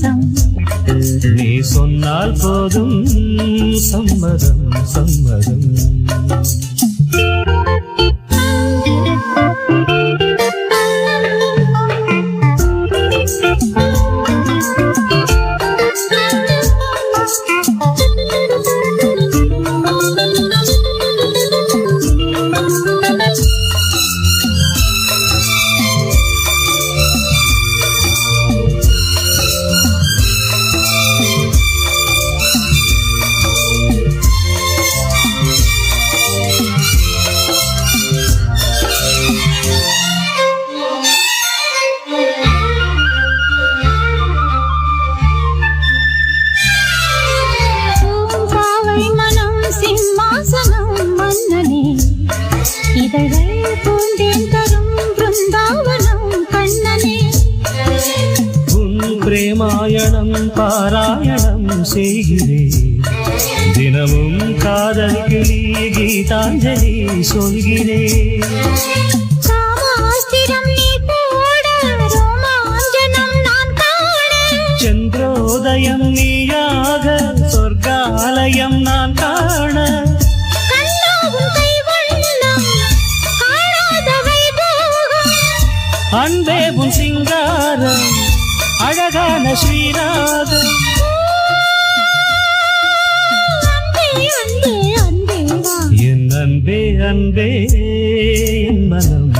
சம்மதம் நீ சொன்னால் போதும் சம்மதம் சம்மதம். தியானம் செய்கிறேன் தினமும் காதலுக்கு நீ கீதாஞ்சலி சொல்கிறேன் சந்திரோதயம் நீயாக சொர்க்காலயம் நான் காண. அன்பேவும் சிங்காரம் அழகான ஸ்ரீநாதன் அன்பே அன்பே என் மனம்.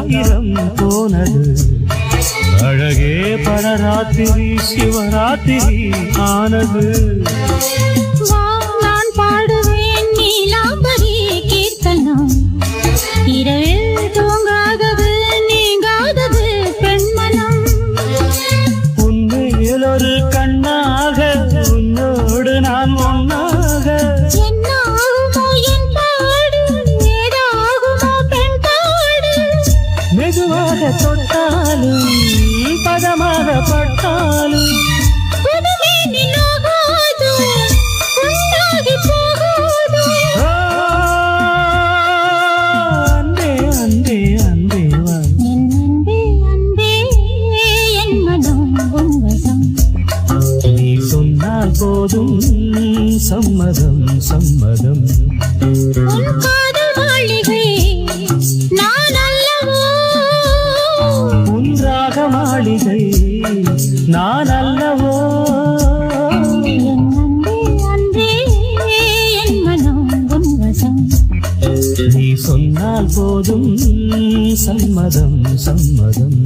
ஆயிரம் போனது. அழகே படராத்திரி சிவராத்திரி ஆனது. சம்மதம் சம்மதம். ஒன்றாக மாளிகை நான் அல்லவோ? நீ சொன்னால் போதும் சம்மதம் சம்மதம்.